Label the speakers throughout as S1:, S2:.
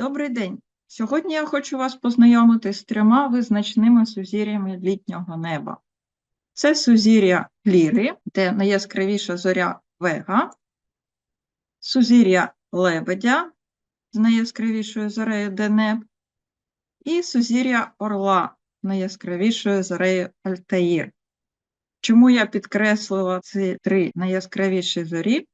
S1: Добрий день! Сьогодні я хочу вас познайомити з трьома визначними сузір'ями літнього неба. Це сузір'я Ліри, де найяскравіша зоря Вега, сузір'я Лебедя з найяскравішою зорею Денеб, і сузір'я Орла з найяскравішою зорею Альтаїр. Чому я підкреслила ці три найяскравіші зорі?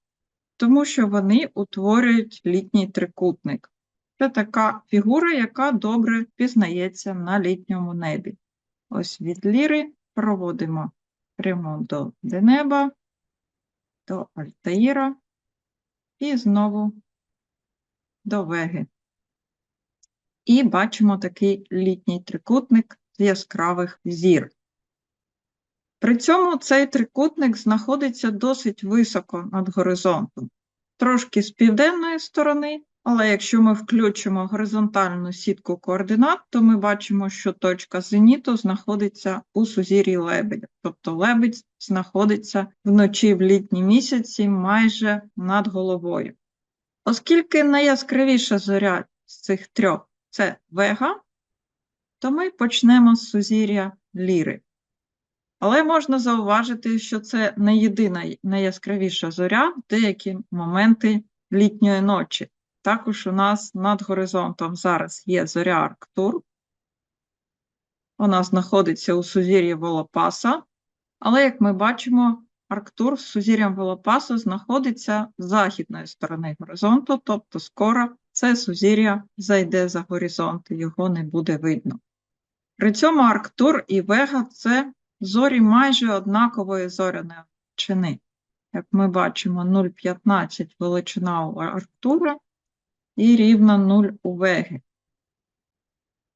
S1: Тому що вони утворюють літній трикутник. Це така фігура, яка добре пізнається на літньому небі. Ось від ліри проводимо прямо до Денеба, до Альтаїра і знову до Веги. І бачимо такий літній трикутник з яскравих зір. При цьому цей трикутник знаходиться досить високо над горизонтом, трошки з південної сторони, але якщо ми включимо горизонтальну сітку координат, то ми бачимо, що точка зеніту знаходиться у сузір'ї лебедя. Тобто лебедь знаходиться вночі в літні місяці майже над головою. Оскільки найяскравіша зоря з цих трьох це Вега, то ми почнемо з сузір'я Ліри. Але можна зауважити, що це не єдина найяскравіша зоря в деякі моменти літньої ночі. Також у нас над горизонтом зараз є зоря Арктур. Вона знаходиться у сузір'ї Волопаса, але, як ми бачимо, Арктур з сузір'ям Волопаса знаходиться з західної сторони горизонту, тобто скоро це сузір'я зайде за горизонт, його не буде видно. При цьому Арктур і Вега це зорі майже однакової зоряної величини. Як ми бачимо, 0,15 величина у Арктура і рівно 0 у Веги.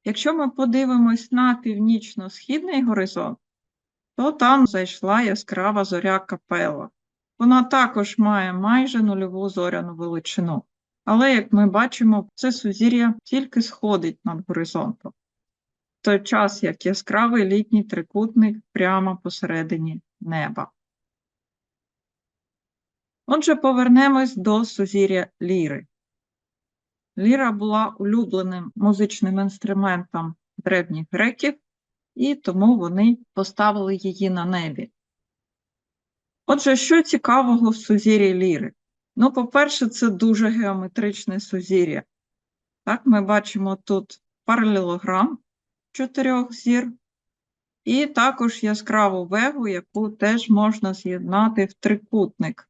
S1: Якщо ми подивимось на північно-східний горизонт, то там зайшла яскрава зоря Капела. Вона також має майже нульову зоряну величину. Але, як ми бачимо, це сузір'я тільки сходить над горизонтом в той час як яскравий літній трикутник прямо посередині неба. Отже, повернемось до сузір'я ліри. Ліра була улюбленим музичним інструментом древніх греків, і тому вони поставили її на небі. Отже, що цікавого в сузір'ї ліри? Ну, по-перше, це дуже геометричне сузір'я. Так, ми бачимо тут паралелограм чотирьох зір, і також яскраву вегу, яку теж можна з'єднати в трикутник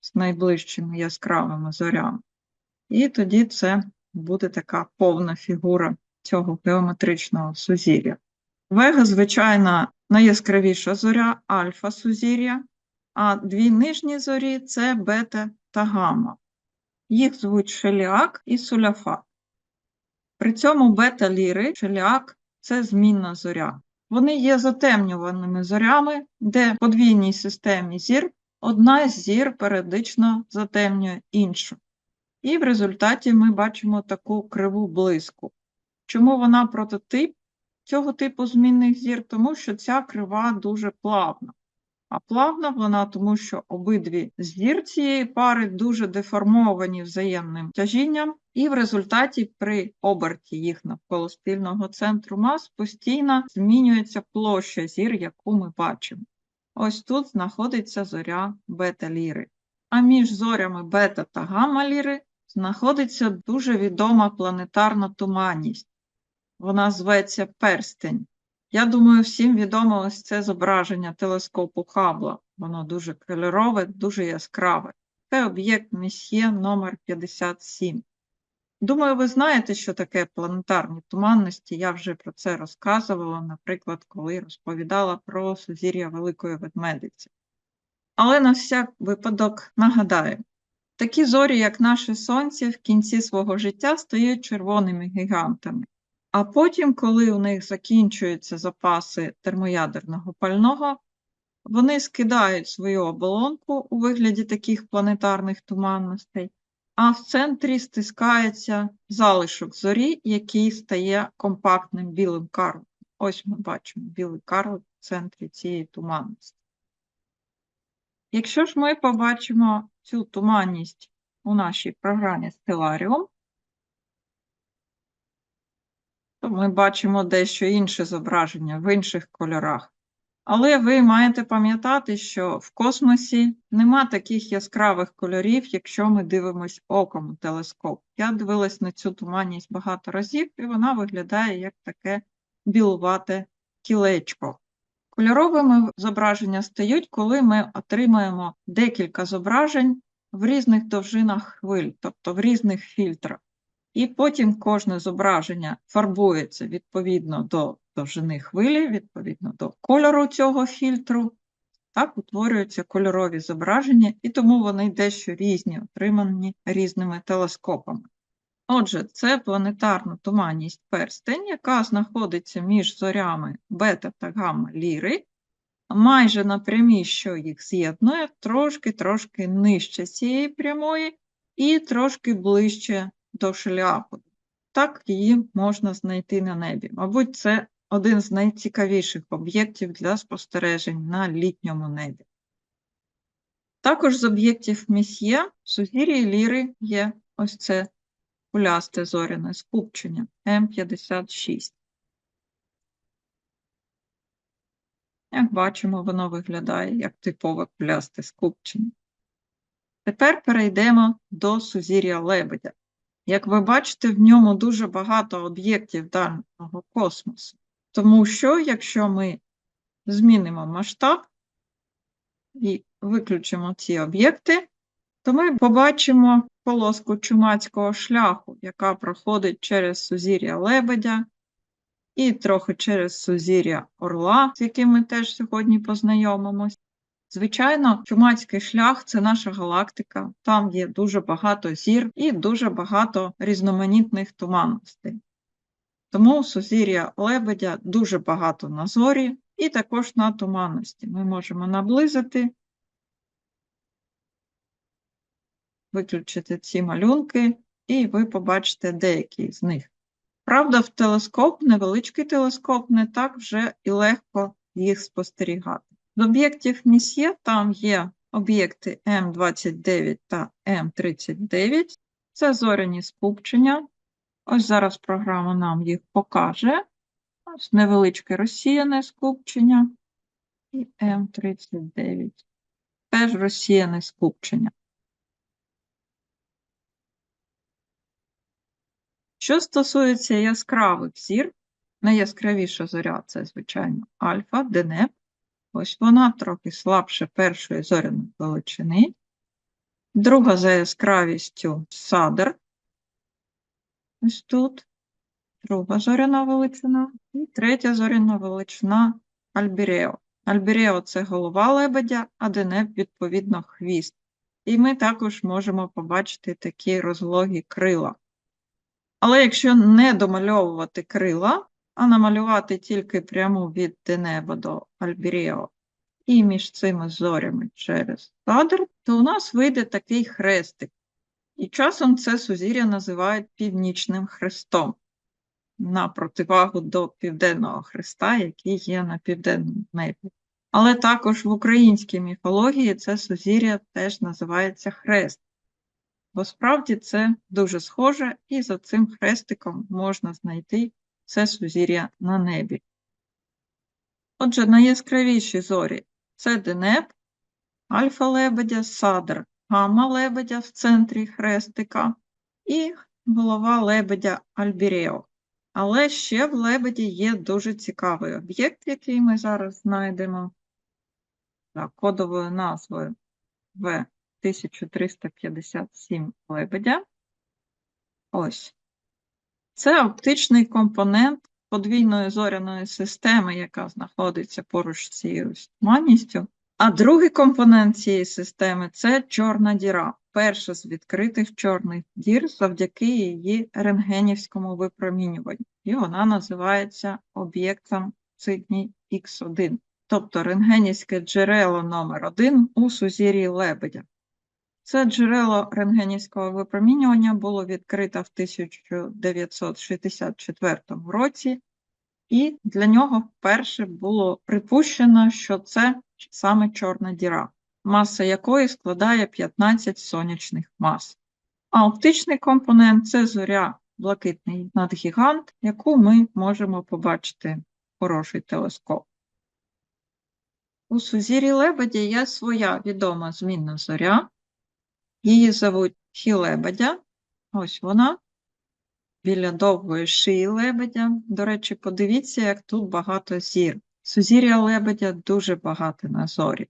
S1: з найближчими яскравими зорями. І тоді це буде така повна фігура цього геометричного сузір'я. Вега, звичайно, найяскравіша зоря альфа сузір'я, а дві нижні зорі це бета та гамма. Їх звуть шеліак і суляфат. При цьому бета-ліри, шеліак це змінна зоря. Вони є затемнюваними зорями, де в подвійній системі зір одна з зір періодично затемнює іншу. І в результаті ми бачимо таку криву блиску. Чому вона прототип цього типу змінних зір? Тому що ця крива дуже плавна. А плавна вона, тому що обидві зір цієї пари дуже деформовані взаємним тяжінням, і в результаті при оберті їх навколо спільного центру мас постійно змінюється площа зір, яку ми бачимо. Ось тут знаходиться зоря бета-ліри. А між зорями бета та гамма-ліри знаходиться дуже відома планетарна туманність. Вона зветься перстень. Я думаю, всім відомо ось це зображення телескопу Хаббла. Воно дуже кольорове, дуже яскраве. Це об'єкт Месьє номер 57 Думаю, ви знаєте, що таке планетарні туманності. Я вже про це розказувала, наприклад, коли розповідала про сузір'я Великої Ведмедиці. Але на всяк випадок нагадаю, такі зорі, як наше Сонце, в кінці свого життя стають червоними гігантами. А потім, коли у них закінчуються запаси термоядерного пального, вони скидають свою оболонку у вигляді таких планетарних туманностей, а в центрі стискається залишок зорі, який стає компактним білим карликом. Ось ми бачимо білий карлик в центрі цієї туманності. Якщо ж ми побачимо цю туманність у нашій програмі Stellarium, то ми бачимо дещо інше зображення в інших кольорах. Але ви маєте пам'ятати, що в космосі нема таких яскравих кольорів, якщо ми дивимось оком у телескоп. Я дивилась на цю туманність багато разів, і вона виглядає як таке білувате кілечко. Кольоровими зображення стають, коли ми отримаємо декілька зображень в різних довжинах хвиль, тобто в різних фільтрах. І потім кожне зображення фарбується відповідно до довжини хвилі, відповідно до кольору цього фільтру. Так утворюються кольорові зображення, і тому вони дещо різні, отримані різними телескопами. Отже, це планетарна туманність перстень, яка знаходиться між зорями бета та гамма ліри, майже на прямій, що їх з'єднує, трошки-трошки нижче цієї прямої і трошки ближче до шляху. Так її можна знайти на небі. Мабуть, це один з найцікавіших об'єктів для спостережень на літньому небі. Також з об'єктів місьє в сузір'ї ліри є ось це кулясте зоряне скупчення М56. Як бачимо, воно виглядає як типове кулясте скупчення. Тепер перейдемо до сузір'я лебедя. Як ви бачите, в ньому дуже багато об'єктів дальнього космосу. Тому що, якщо ми змінимо масштаб і виключимо ці об'єкти, то ми побачимо полоску чумацького шляху, яка проходить через сузір'я лебедя і трохи через сузір'я орла, з яким ми теж сьогодні познайомимось. Звичайно, чумацький шлях це наша галактика, там є дуже багато зір і дуже багато різноманітних туманностей. Тому сузір'я лебедя дуже багато на зорі і також на туманності. Ми можемо наблизити, виключити ці малюнки, і ви побачите деякі з них. Правда, в телескоп, невеличкий телескоп, не так вже і легко їх спостерігати. З об'єктів місьє там є об'єкти М29 та М39. Це зоряні скупчення. Ось зараз програма нам їх покаже. Ось невеличке розсіяне скупчення і М39. Теж розсіяне скупчення. Що стосується яскравих зір, найяскравіша зоря це, звичайно, альфа, денеп. Ось вона трохи слабше першої зоряної величини. Друга за яскравістю садр. Ось тут. Друга зоряна величина. І третя зоряна величина Альбірео. Альбірео це голова лебедя, а денеп, відповідно, хвіст. І ми також можемо побачити такі розлогі крила. Але якщо не домальовувати крила, а намалювати тільки пряму від Денеба до Альбіріо і між цими зорями через кадр, то у нас вийде такий хрестик. І часом це сузір'я називають північним хрестом на противагу до Південного Хреста, який є на південному небі. Але також в українській міфології це сузір'я теж називається хрест. Бо справді це дуже схоже, і за цим хрестиком можна знайти це сузір'я на небі. Отже, найяскравіші зорі це Денеп, Альфа лебедя, Садр, Гамма лебедя в центрі хрестика і голова лебедя Альбірео. Але ще в лебеді є дуже цікавий об'єкт, який ми зараз знайдемо за кодовою назвою В. 1357 лебедя. Ось. Це оптичний компонент подвійної зоряної системи, яка знаходиться поруч з цією туманністю. А другий компонент цієї системи це чорна діра, перша з відкритих чорних дір завдяки її рентгенівському випромінюванню. І вона називається об'єктом Сидній Х1, тобто рентгенівське джерело номер 1 у сузір'ї лебедя. Це джерело рентгенівського випромінювання було відкрито в 1964 році, і для нього вперше було припущено, що це саме чорна діра, маса якої складає 15 сонячних мас. А оптичний компонент це зоря блакитний надгігант, яку ми можемо побачити хороший телескоп. У сузір'ї Лебедя є своя відома змінна зоря. Її зовуть Хі Лебедя. Ось вона. Біля довгої шиї лебедя. До речі, подивіться, як тут багато зір. Сузір'я лебедя дуже багато на зорі.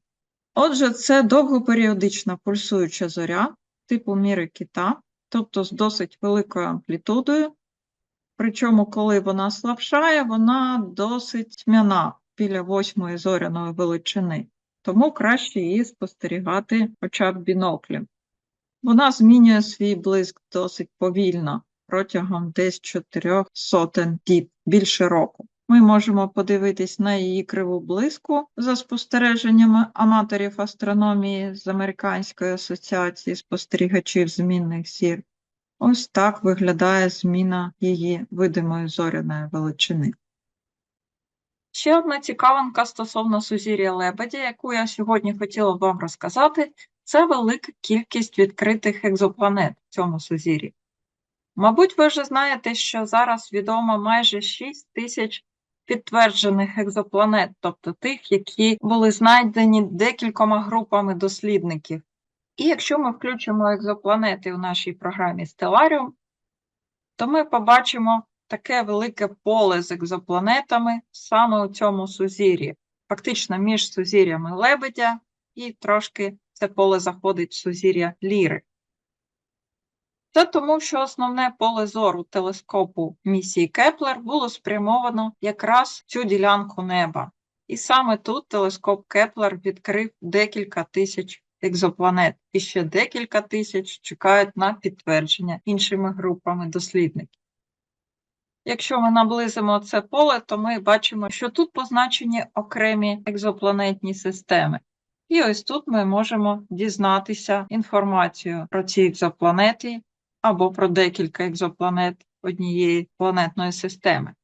S1: Отже, це довгоперіодична пульсуюча зоря типу міри кита, тобто з досить великою амплітудою. Причому, коли вона слабшає, вона досить тьмяна біля восьмої зоряної величини, тому краще її спостерігати хоча б біноклем. Вона змінює свій блиск досить повільно протягом десь чотирьох сотень діб більше року. Ми можемо подивитись на її криву блиску за спостереженнями аматорів астрономії з Американської асоціації спостерігачів змінних зір. Ось так виглядає зміна її видимої зоряної величини. Ще одна цікавинка стосовно сузір'я Лебедя, яку я сьогодні хотіла б вам розказати, це велика кількість відкритих екзопланет в цьому сузір'ї. Мабуть, ви вже знаєте, що зараз відомо майже 6 тисяч підтверджених екзопланет, тобто тих, які були знайдені декількома групами дослідників. І якщо ми включимо екзопланети у нашій програмі Stellarium, то ми побачимо таке велике поле з екзопланетами саме у цьому сузір'ї. Фактично між сузір'ями Лебедя і трошки це поле заходить в сузір'я Ліри. Це тому, що основне поле зору телескопу місії Кеплер було спрямовано якраз цю ділянку неба. І саме тут телескоп Кеплер відкрив декілька тисяч екзопланет, і ще декілька тисяч чекають на підтвердження іншими групами дослідників. Якщо ми наблизимо це поле, то ми бачимо, що тут позначені окремі екзопланетні системи. І ось тут ми можемо дізнатися інформацію про ці екзопланети або про декілька екзопланет однієї планетної системи.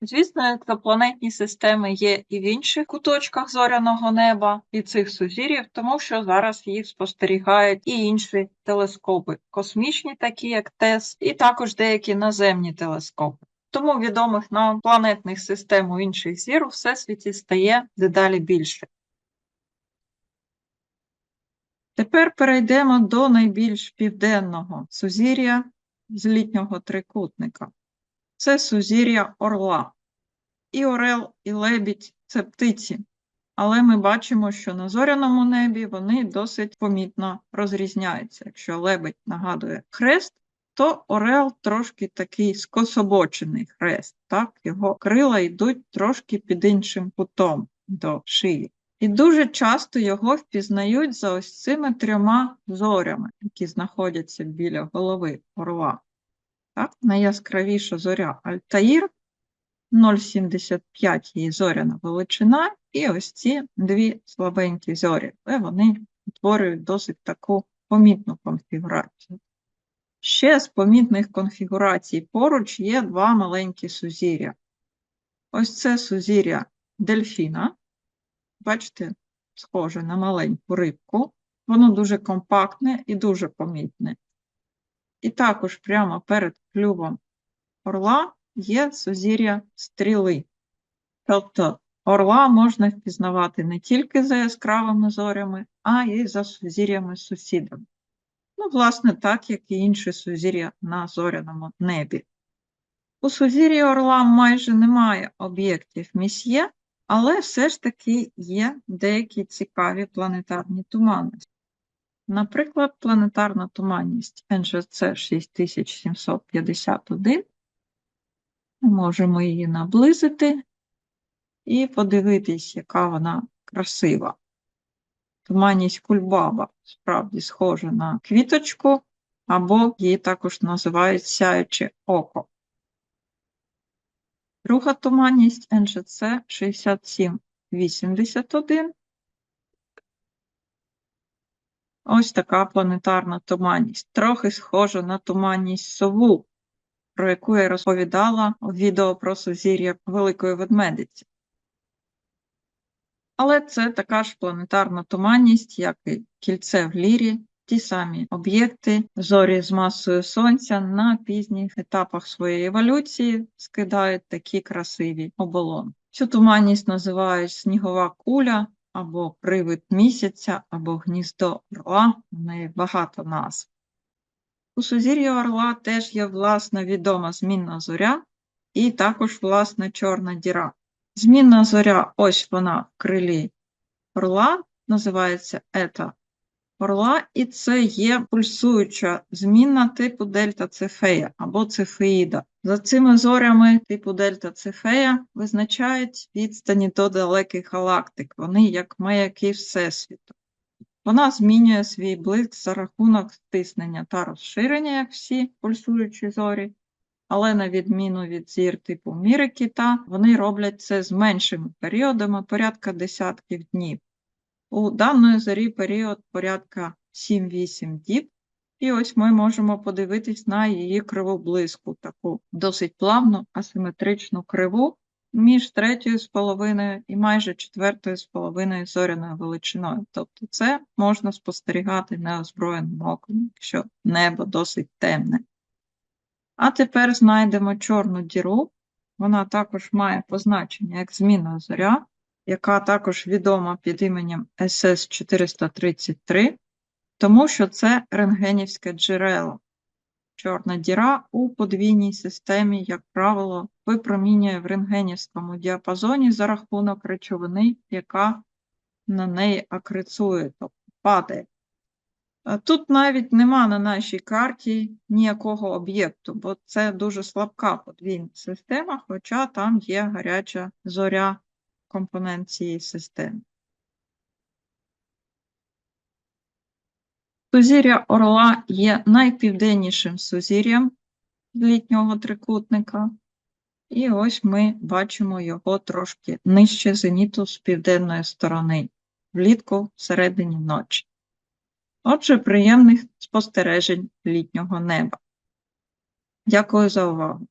S1: Звісно, екзопланетні системи є і в інших куточках зоряного неба і цих сузір'їв, тому що зараз їх спостерігають і інші телескопи, космічні, такі як ТЕС, і також деякі наземні телескопи. Тому відомих нам планетних систем у інших зір у всесвіті стає дедалі більше. Тепер перейдемо до найбільш південного сузір'я з літнього трикутника. Це сузір'я Орла. І Орел, і Лебідь це птиці. Але ми бачимо, що на зоряному небі вони досить помітно розрізняються. Якщо лебедь нагадує хрест, то Орел трошки такий скособочений хрест. Так? Його крила йдуть трошки під іншим кутом до шиї. І дуже часто його впізнають за ось цими трьома зорями, які знаходяться біля голови орла. Так, Найяскравіша зоря Альтаїр, 0,75 її зоряна величина, і ось ці дві слабенькі зорі, але вони утворюють досить таку помітну конфігурацію. Ще з помітних конфігурацій поруч є два маленькі сузір'я. Ось це сузір'я дельфіна, бачите, схоже на маленьку рибку. Воно дуже компактне і дуже помітне. І також прямо перед клювом орла є сузір'я стріли. Тобто орла можна впізнавати не тільки за яскравими зорями, а й за сузір'ями сусідами. Ну, власне, так, як і інші сузір'я на зоряному небі. У сузір'ї орла майже немає об'єктів місьє, але все ж таки є деякі цікаві планетарні туманності. Наприклад, планетарна туманність НЖЦ 6751. Ми можемо її наблизити і подивитись, яка вона красива. Туманність кульбаба справді схожа на квіточку, або її також називають сяюче око. Друга туманність НЖЦ 6781. Ось така планетарна туманність. Трохи схожа на туманність сову, про яку я розповідала у відео про сузір'я Великої Ведмедиці. Але це така ж планетарна туманність, як і кільце в лірі, ті самі об'єкти, зорі з масою сонця на пізніх етапах своєї еволюції скидають такі красиві оболонки. Цю туманність називають снігова куля або привид місяця, або гніздо орла. В неї багато назв. У сузір'ї орла теж є власна відома змінна зоря і також власна чорна діра. Змінна зоря, ось вона в крилі орла, називається ета орла, і це є пульсуюча змінна типу дельта Цефея або Цефеїда. За цими зорями типу дельта Цефея визначають відстані до далеких галактик. Вони як маяки Всесвіту. Вона змінює свій блиск за рахунок стиснення та розширення, як всі пульсуючі зорі, але на відміну від зір типу міри кита, вони роблять це з меншими періодами, порядка десятків днів. У даної зорі період порядка 7-8 діб, і ось ми можемо подивитись на її криву блиску, таку досить плавну асиметричну криву між третьою з половиною і майже четвертою з половиною зоряною величиною. Тобто це можна спостерігати неозброєним оком, якщо небо досить темне. А тепер знайдемо чорну діру. Вона також має позначення як змінна зоря, яка також відома під іменем СС-433, тому що це рентгенівське джерело. Чорна діра у подвійній системі, як правило, випромінює в рентгенівському діапазоні за рахунок речовини, яка на неї акрецує, тобто падає. Тут навіть нема на нашій карті ніякого об'єкту, бо це дуже слабка подвійна система, хоча там є гаряча зоря компонент цієї системи. Сузір'я Орла є найпівденнішим сузір'ям літнього трикутника. І ось ми бачимо його трошки нижче зеніту з південної сторони, влітку всередині ночі. Отже, приємних спостережень літнього неба. Дякую за увагу.